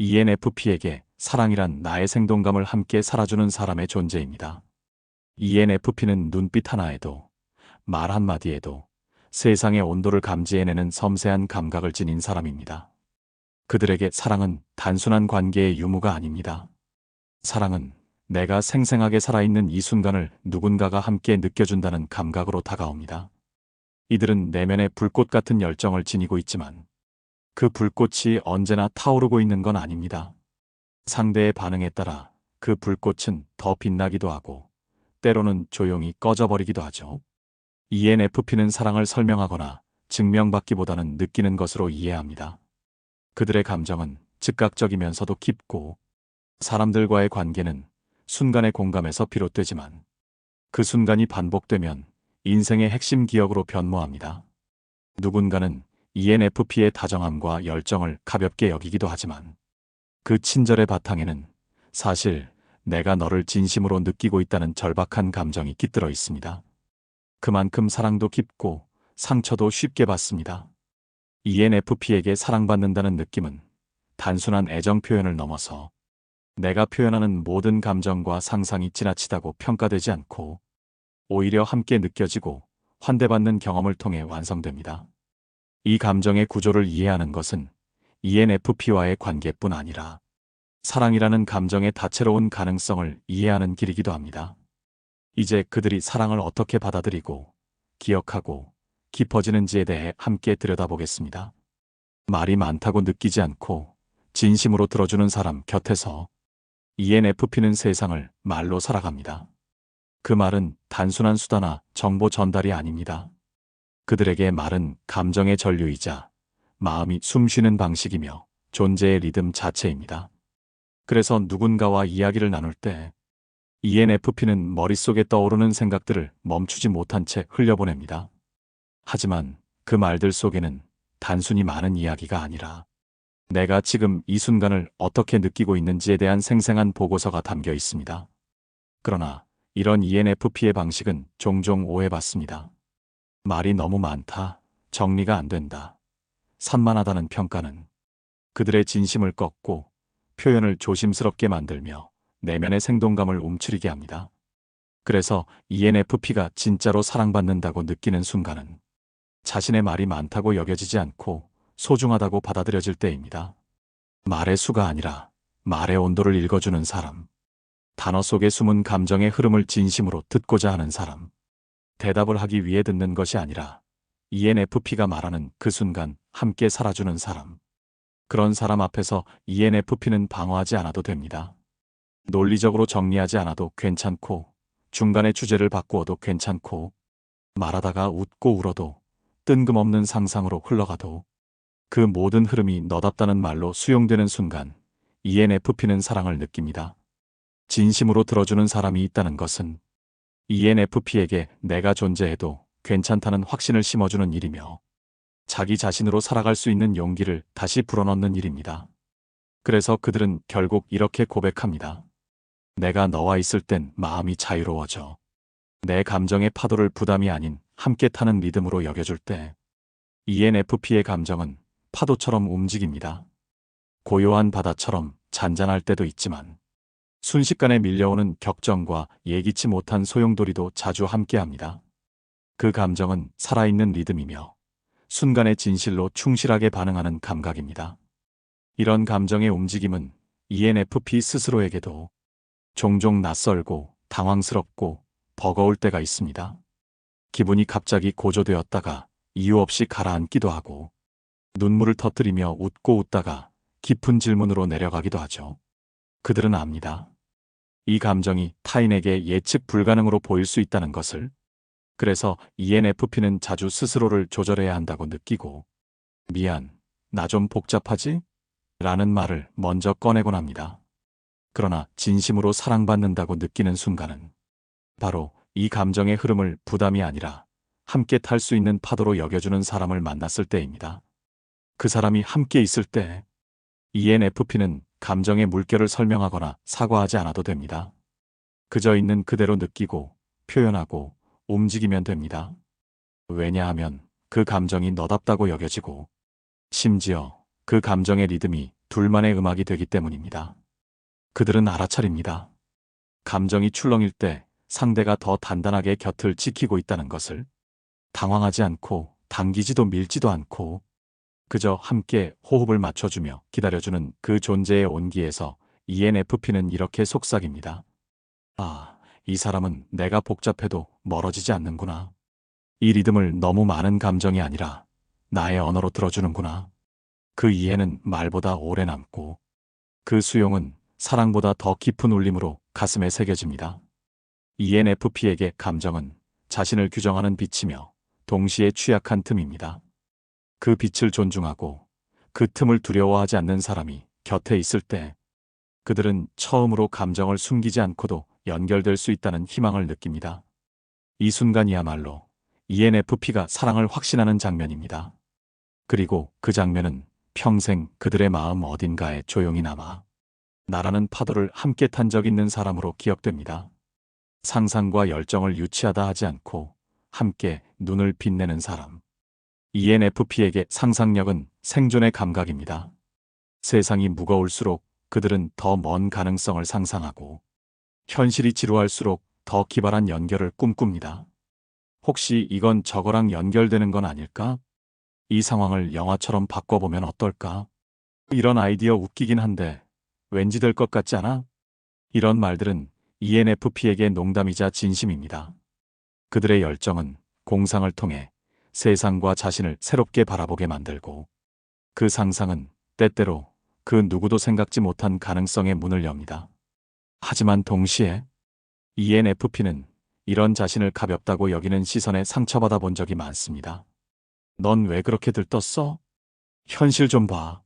ENFP에게 사랑이란 나의 생동감을 함께 살아주는 사람의 존재입니다. ENFP는 눈빛 하나에도, 말 한마디에도 세상의 온도를 감지해내는 섬세한 감각을 지닌 사람입니다. 그들에게 사랑은 단순한 관계의 유무가 아닙니다. 사랑은 내가 생생하게 살아있는 이 순간을 누군가가 함께 느껴준다는 감각으로 다가옵니다. 이들은 내면의 불꽃 같은 열정을 지니고 있지만 그 불꽃이 언제나 타오르고 있는 건 아닙니다. 상대의 반응에 따라 그 불꽃은 더 빛나기도 하고 때로는 조용히 꺼져버리기도 하죠. ENFP는 사랑을 설명하거나 증명받기보다는 느끼는 것으로 이해합니다. 그들의 감정은 즉각적이면서도 깊고 사람들과의 관계는 순간의 공감에서 비롯되지만 그 순간이 반복되면 인생의 핵심 기억으로 변모합니다. 누군가는 ENFP의 다정함과 열정을 가볍게 여기기도 하지만 그 친절의 바탕에는 사실 내가 너를 진심으로 느끼고 있다는 절박한 감정이 깃들어 있습니다. 그만큼 사랑도 깊고 상처도 쉽게 받습니다. ENFP에게 사랑받는다는 느낌은 단순한 애정 표현을 넘어서 내가 표현하는 모든 감정과 상상이 지나치다고 평가되지 않고 오히려 함께 느껴지고 환대받는 경험을 통해 완성됩니다. 이 감정의 구조를 이해하는 것은 ENFP와의 관계뿐 아니라 사랑이라는 감정의 다채로운 가능성을 이해하는 길이기도 합니다. 이제 그들이 사랑을 어떻게 받아들이고 기억하고 깊어지는지에 대해 함께 들여다보겠습니다. 말이 많다고 느끼지 않고 진심으로 들어주는 사람 곁에서 ENFP는 세상을 말로 살아갑니다. 그 말은 단순한 수다나 정보 전달이 아닙니다. 그들에게 말은 감정의 전류이자 마음이 숨쉬는 방식이며 존재의 리듬 자체입니다. 그래서 누군가와 이야기를 나눌 때 ENFP는 머릿속에 떠오르는 생각들을 멈추지 못한 채 흘려보냅니다. 하지만 그 말들 속에는 단순히 많은 이야기가 아니라 내가 지금 이 순간을 어떻게 느끼고 있는지에 대한 생생한 보고서가 담겨 있습니다. 그러나 이런 ENFP의 방식은 종종 오해받습니다. 말이 너무 많다. 정리가 안 된다. 산만하다는 평가는 그들의 진심을 꺾고 표현을 조심스럽게 만들며 내면의 생동감을 움츠리게 합니다. 그래서 ENFP가 진짜로 사랑받는다고 느끼는 순간은 자신의 말이 많다고 여겨지지 않고 소중하다고 받아들여질 때입니다. 말의 수가 아니라 말의 온도를 읽어주는 사람. 단어 속에 숨은 감정의 흐름을 진심으로 듣고자 하는 사람. 대답을 하기 위해 듣는 것이 아니라 ENFP가 말하는 그 순간 함께 살아주는 사람. 그런 사람 앞에서 ENFP는 방어하지 않아도 됩니다. 논리적으로 정리하지 않아도 괜찮고, 중간에 주제를 바꾸어도 괜찮고, 말하다가 웃고 울어도 뜬금없는 상상으로 흘러가도 그 모든 흐름이 너답다는 말로 수용되는 순간 ENFP는 사랑을 느낍니다. 진심으로 들어주는 사람이 있다는 것은 ENFP에게 내가 존재해도 괜찮다는 확신을 심어주는 일이며 자기 자신으로 살아갈 수 있는 용기를 다시 불어넣는 일입니다. 그래서 그들은 결국 이렇게 고백합니다. 내가 너와 있을 땐 마음이 자유로워져. 내 감정의 파도를 부담이 아닌 함께 타는 리듬으로 여겨줄 때 ENFP의 감정은 파도처럼 움직입니다. 고요한 바다처럼 잔잔할 때도 있지만 순식간에 밀려오는 격정과 예기치 못한 소용돌이도 자주 함께합니다. 그 감정은 살아있는 리듬이며 순간의 진실로 충실하게 반응하는 감각입니다. 이런 감정의 움직임은 ENFP 스스로에게도 종종 낯설고 당황스럽고 버거울 때가 있습니다. 기분이 갑자기 고조되었다가 이유 없이 가라앉기도 하고 눈물을 터뜨리며 웃고 웃다가 깊은 질문으로 내려가기도 하죠. 그들은 압니다. 이 감정이 타인에게 예측 불가능으로 보일 수 있다는 것을 그래서 ENFP는 자주 스스로를 조절해야 한다고 느끼고 미안, 나 좀 복잡하지? 라는 말을 먼저 꺼내곤 합니다. 그러나 진심으로 사랑받는다고 느끼는 순간은 바로 이 감정의 흐름을 부담이 아니라 함께 탈 수 있는 파도로 여겨주는 사람을 만났을 때입니다. 그 사람이 함께 있을 때 ENFP는 감정의 물결을 설명하거나 사과하지 않아도 됩니다. 그저 있는 그대로 느끼고 표현하고 움직이면 됩니다. 왜냐하면 그 감정이 너답다고 여겨지고 심지어 그 감정의 리듬이 둘만의 음악이 되기 때문입니다. 그들은 알아차립니다. 감정이 출렁일 때 상대가 더 단단하게 곁을 지키고 있다는 것을 당황하지 않고 당기지도 밀지도 않고 그저 함께 호흡을 맞춰주며 기다려주는 그 존재의 온기에서 ENFP는 이렇게 속삭입니다. 아, 이 사람은 내가 복잡해도 멀어지지 않는구나. 이 리듬을 너무 많은 감정이 아니라 나의 언어로 들어주는구나. 그 이해는 말보다 오래 남고 그 수용은 사랑보다 더 깊은 울림으로 가슴에 새겨집니다. ENFP에게 감정은 자신을 규정하는 빛이며 동시에 취약한 틈입니다. 그 빛을 존중하고 그 틈을 두려워하지 않는 사람이 곁에 있을 때 그들은 처음으로 감정을 숨기지 않고도 연결될 수 있다는 희망을 느낍니다. 이 순간이야말로 ENFP가 사랑을 확신하는 장면입니다. 그리고 그 장면은 평생 그들의 마음 어딘가에 조용히 남아 나라는 파도를 함께 탄 적 있는 사람으로 기억됩니다. 상상과 열정을 유치하다 하지 않고 함께 눈을 빛내는 사람. ENFP에게 상상력은 생존의 감각입니다. 세상이 무거울수록 그들은 더 먼 가능성을 상상하고 현실이 지루할수록 더 기발한 연결을 꿈꿉니다. 혹시 이건 저거랑 연결되는 건 아닐까? 이 상황을 영화처럼 바꿔보면 어떨까? 이런 아이디어 웃기긴 한데 왠지 될 것 같지 않아? 이런 말들은 ENFP에게 농담이자 진심입니다. 그들의 열정은 공상을 통해 세상과 자신을 새롭게 바라보게 만들고 그 상상은 때때로 그 누구도 생각지 못한 가능성의 문을 엽니다. 하지만 동시에 ENFP는 이런 자신을 가볍다고 여기는 시선에 상처받아 본 적이 많습니다. 넌 왜 그렇게 들떴어? 현실 좀 봐.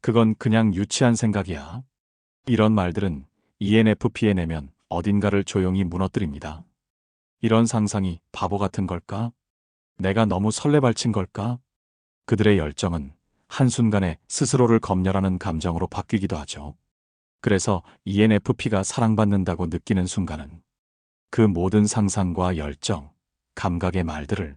그건 그냥 유치한 생각이야. 이런 말들은 E ENFP의 내면 어딘가를 조용히 무너뜨립니다. 이런 상상이 바보 같은 걸까? 내가 너무 설레발친 걸까? 그들의 열정은 한순간에 스스로를 검열하는 감정으로 바뀌기도 하죠. 그래서 ENFP가 사랑받는다고 느끼는 순간은 그 모든 상상과 열정, 감각의 말들을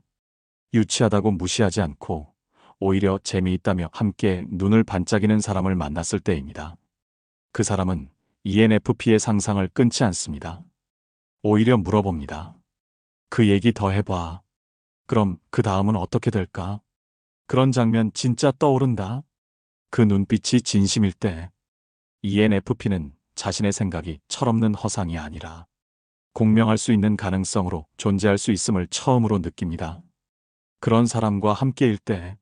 유치하다고 무시하지 않고 오히려 재미있다며 함께 눈을 반짝이는 사람을 만났을 때입니다. 그 사람은 ENFP의 상상을 끊지 않습니다. 오히려 물어봅니다. 그 얘기 더 해봐. 그럼 그 다음은 어떻게 될까? 그런 장면 진짜 떠오른다. 그 눈빛이 진심일 때 ENFP는 자신의 생각이 철없는 허상이 아니라 공명할 수 있는 가능성으로 존재할 수 있음을 처음으로 느낍니다. 그런 사람과 함께일 때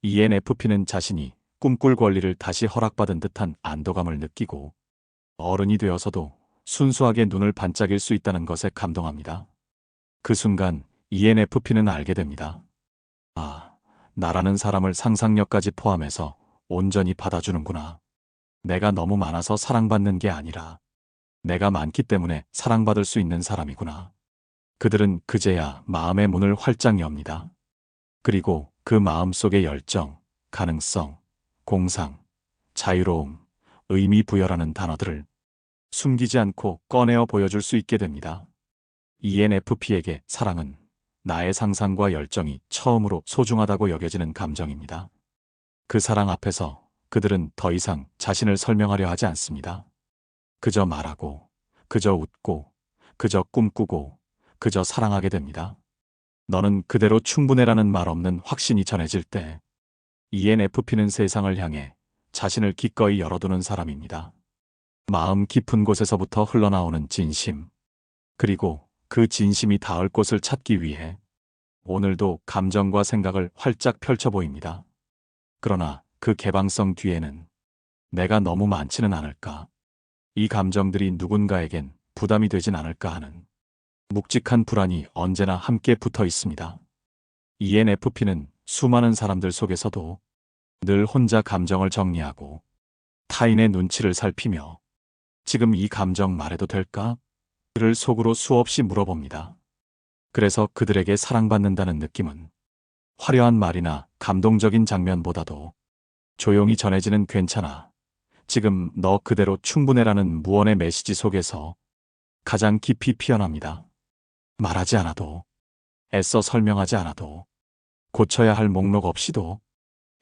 ENFP는 자신이 꿈꿀 권리를 다시 허락받은 듯한 안도감을 느끼고 어른이 되어서도 순수하게 눈을 반짝일 수 있다는 것에 감동합니다. 그 순간 ENFP는 알게 됩니다. 아, 나라는 사람을 상상력까지 포함해서 온전히 받아주는구나. 내가 너무 많아서 사랑받는 게 아니라 내가 많기 때문에 사랑받을 수 있는 사람이구나. 그들은 그제야 마음의 문을 활짝 엽니다. 그리고 그 마음 속의 열정, 가능성, 공상, 자유로움, 의미 부여라는 단어들을 숨기지 않고 꺼내어 보여줄 수 있게 됩니다. ENFP에게 사랑은 나의 상상과 열정이 처음으로 소중하다고 여겨지는 감정입니다. 그 사랑 앞에서 그들은 더 이상 자신을 설명하려 하지 않습니다. 그저 말하고, 그저 웃고, 그저 꿈꾸고, 그저 사랑하게 됩니다. 너는 그대로 충분해라는 말 없는 확신이 전해질 때 ENFP는 세상을 향해 자신을 기꺼이 열어두는 사람입니다. 마음 깊은 곳에서부터 흘러나오는 진심, 그리고 그 진심이 닿을 곳을 찾기 위해 오늘도 감정과 생각을 활짝 펼쳐 보입니다. 그러나 그 개방성 뒤에는 내가 너무 많지는 않을까. 이 감정들이 누군가에겐 부담이 되진 않을까 하는 묵직한 불안이 언제나 함께 붙어 있습니다. ENFP는 수많은 사람들 속에서도 늘 혼자 감정을 정리하고 타인의 눈치를 살피며 지금 이 감정 말해도 될까? 를 속으로 수없이 물어봅니다. 그래서 그들에게 사랑받는다는 느낌은 화려한 말이나 감동적인 장면보다도 조용히 전해지는 괜찮아. 지금 너 그대로 충분해라는 무언의 메시지 속에서 가장 깊이 피어납니다. 말하지 않아도, 애써 설명하지 않아도, 고쳐야 할 목록 없이도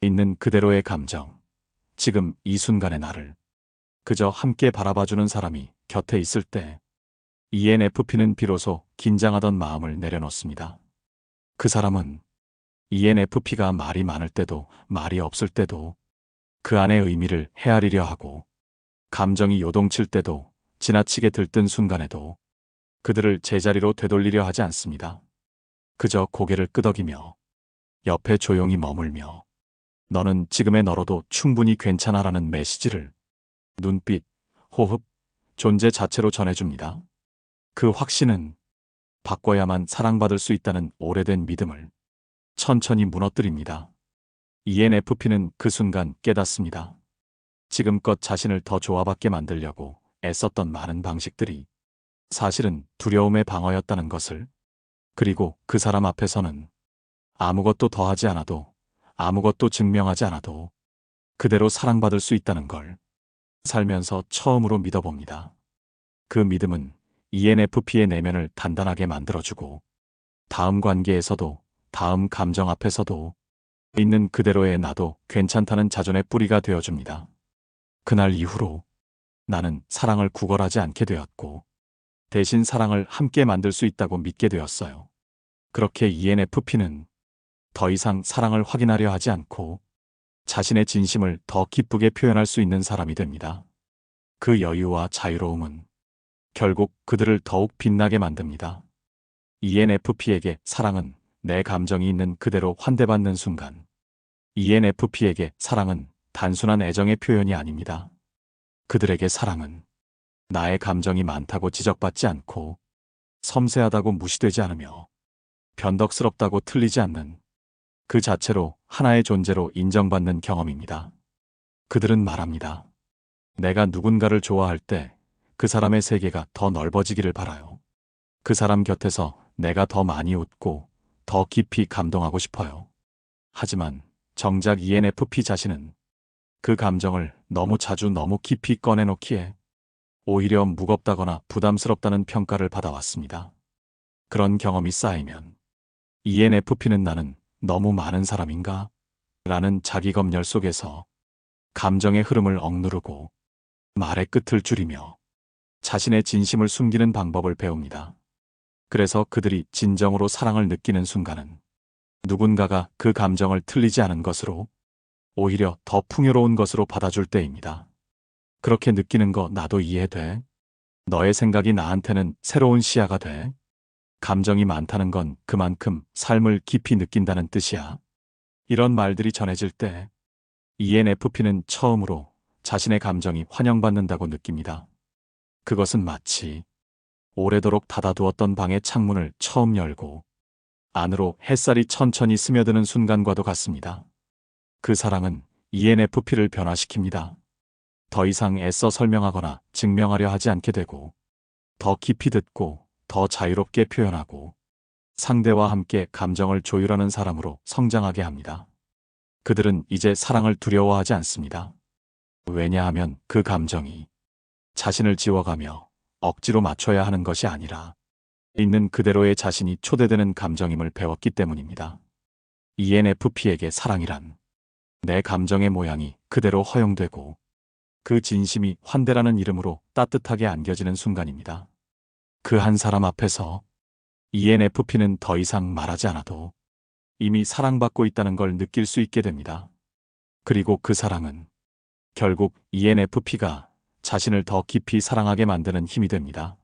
있는 그대로의 감정, 지금 이 순간의 나를 그저 함께 바라봐주는 사람이 곁에 있을 때 ENFP는 비로소 긴장하던 마음을 내려놓습니다. 그 사람은 ENFP가 말이 많을 때도 말이 없을 때도 그 안의 의미를 헤아리려 하고 감정이 요동칠 때도 지나치게 들뜬 순간에도 그들을 제자리로 되돌리려 하지 않습니다. 그저 고개를 끄덕이며 옆에 조용히 머물며 너는 지금의 너로도 충분히 괜찮아라는 메시지를 눈빛, 호흡, 존재 자체로 전해줍니다. 그 확신은 바꿔야만 사랑받을 수 있다는 오래된 믿음을 천천히 무너뜨립니다. ENFP는 그 순간 깨닫습니다. 지금껏 자신을 더 좋아받게 만들려고 애썼던 많은 방식들이 사실은 두려움의 방어였다는 것을 그리고 그 사람 앞에서는 아무것도 더하지 않아도 아무것도 증명하지 않아도 그대로 사랑받을 수 있다는 걸 살면서 처음으로 믿어봅니다. 그 믿음은 ENFP의 내면을 단단하게 만들어주고 다음 관계에서도 다음 감정 앞에서도 있는 그대로의 나도 괜찮다는 자존의 뿌리가 되어줍니다. 그날 이후로 나는 사랑을 구걸하지 않게 되었고 대신 사랑을 함께 만들 수 있다고 믿게 되었어요. 그렇게 ENFP는 더 이상 사랑을 확인하려 하지 않고 자신의 진심을 더 기쁘게 표현할 수 있는 사람이 됩니다. 그 여유와 자유로움은 결국 그들을 더욱 빛나게 만듭니다. ENFP에게 사랑은 내 감정이 있는 그대로 환대받는 순간. ENFP에게 사랑은 단순한 애정의 표현이 아닙니다. 그들에게 사랑은 나의 감정이 많다고 지적받지 않고 섬세하다고 무시되지 않으며 변덕스럽다고 틀리지 않는 그 자체로 하나의 존재로 인정받는 경험입니다. 그들은 말합니다. 내가 누군가를 좋아할 때 그 사람의 세계가 더 넓어지기를 바라요. 그 사람 곁에서 내가 더 많이 웃고 더 깊이 감동하고 싶어요. 하지만 정작 ENFP 자신은 그 감정을 너무 자주 너무 깊이 꺼내놓기에 오히려 무겁다거나 부담스럽다는 평가를 받아왔습니다. 그런 경험이 쌓이면 ENFP는 나는 너무 많은 사람인가? 라는 자기 검열 속에서 감정의 흐름을 억누르고 말의 끝을 줄이며 자신의 진심을 숨기는 방법을 배웁니다. 그래서 그들이 진정으로 사랑을 느끼는 순간은 누군가가 그 감정을 틀리지 않은 것으로 오히려 더 풍요로운 것으로 받아줄 때입니다. 그렇게 느끼는 거 나도 이해돼. 너의 생각이 나한테는 새로운 시야가 돼. 감정이 많다는 건 그만큼 삶을 깊이 느낀다는 뜻이야. 이런 말들이 전해질 때 ENFP는 처음으로 자신의 감정이 환영받는다고 느낍니다. 그것은 마치 오래도록 닫아두었던 방의 창문을 처음 열고 안으로 햇살이 천천히 스며드는 순간과도 같습니다. 그 사랑은 ENFP를 변화시킵니다. 더 이상 애써 설명하거나 증명하려 하지 않게 되고 더 깊이 듣고 더 자유롭게 표현하고 상대와 함께 감정을 조율하는 사람으로 성장하게 합니다. 그들은 이제 사랑을 두려워하지 않습니다. 왜냐하면 그 감정이 자신을 지워가며 억지로 맞춰야 하는 것이 아니라 있는 그대로의 자신이 초대되는 감정임을 배웠기 때문입니다. ENFP에게 사랑이란 내 감정의 모양이 그대로 허용되고 그 진심이 환대라는 이름으로 따뜻하게 안겨지는 순간입니다. 그 한 사람 앞에서 ENFP는 더 이상 말하지 않아도 이미 사랑받고 있다는 걸 느낄 수 있게 됩니다. 그리고 그 사랑은 결국 ENFP가 자신을 더 깊이 사랑하게 만드는 힘이 됩니다.